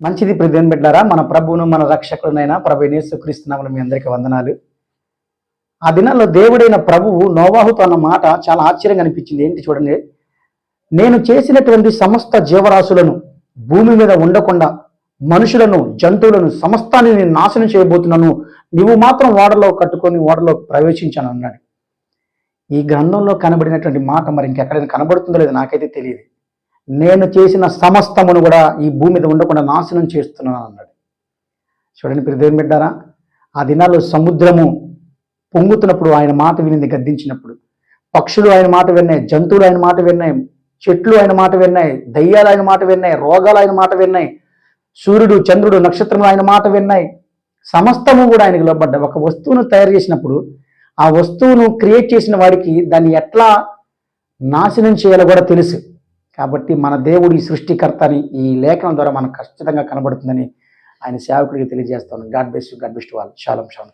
మంచిది ప్రతిదిన బిడ్డారా మన ప్రభువును మన రక్షకుడునైనా ప్రభు నేసుక్రీస్తున్నామని మీ అందరికీ వందనాలు. ఆ దినాల్లో దేవుడైన ప్రభువు నోవాహుతో అన్న మాట చాలా ఆశ్చర్యంగా అనిపించింది. ఏంటి చూడండి నేను చేసినటువంటి సమస్త జీవరాశులను భూమి మీద ఉండకుండా మనుషులను జంతువులను సమస్తాన్ని నేను నాశనం చేయబోతున్నాను. నువ్వు మాత్రం ఓడలో కట్టుకొని ఓడలో ప్రవేశించాను అన్నాడు. ఈ గ్రంథంలో కనబడినటువంటి మాట మరి ఇంకెక్కడైనా కనబడుతుందో లేదో నాకైతే తెలియదు. నేను చేసిన సమస్తమును కూడా ఈ భూమి మీద ఉండకుండా నాశనం చేస్తున్నాను అన్నాడు. చూడండి మీరు బిడ్డారా ఆ దినాల్లో సముద్రము పొంగుతున్నప్పుడు ఆయన మాట వినింది గద్దించినప్పుడు. పక్షులు ఆయన మాట విన్నాయి జంతువులు ఆయన మాట విన్నాయి చెట్లు ఆయన మాట విన్నాయి దయ్యాలు ఆయన మాట విన్నాయి రోగాలు ఆయన మాట విన్నాయి సూర్యుడు చంద్రుడు నక్షత్రములు ఆయన మాట విన్నాయి. సమస్తము కూడా ఆయనకు లోబడ్డ ఒక వస్తువును తయారు చేసినప్పుడు ఆ వస్తువును క్రియేట్ చేసిన వాడికి దాన్ని ఎట్లా నాశనం చేయాలో కూడా తెలుసు. కాబట్టి మన దేవుడు ఈ సృష్టికర్త అని ఈ లేఖనం ద్వారా మనకు ఖచ్చితంగా కనబడుతుందని ఆయన సేవకుడికి తెలియజేస్తాను. గాడ్ బెస్ట్ గాడ్ బెస్ట్ వాళ్ళు శాలం శాలం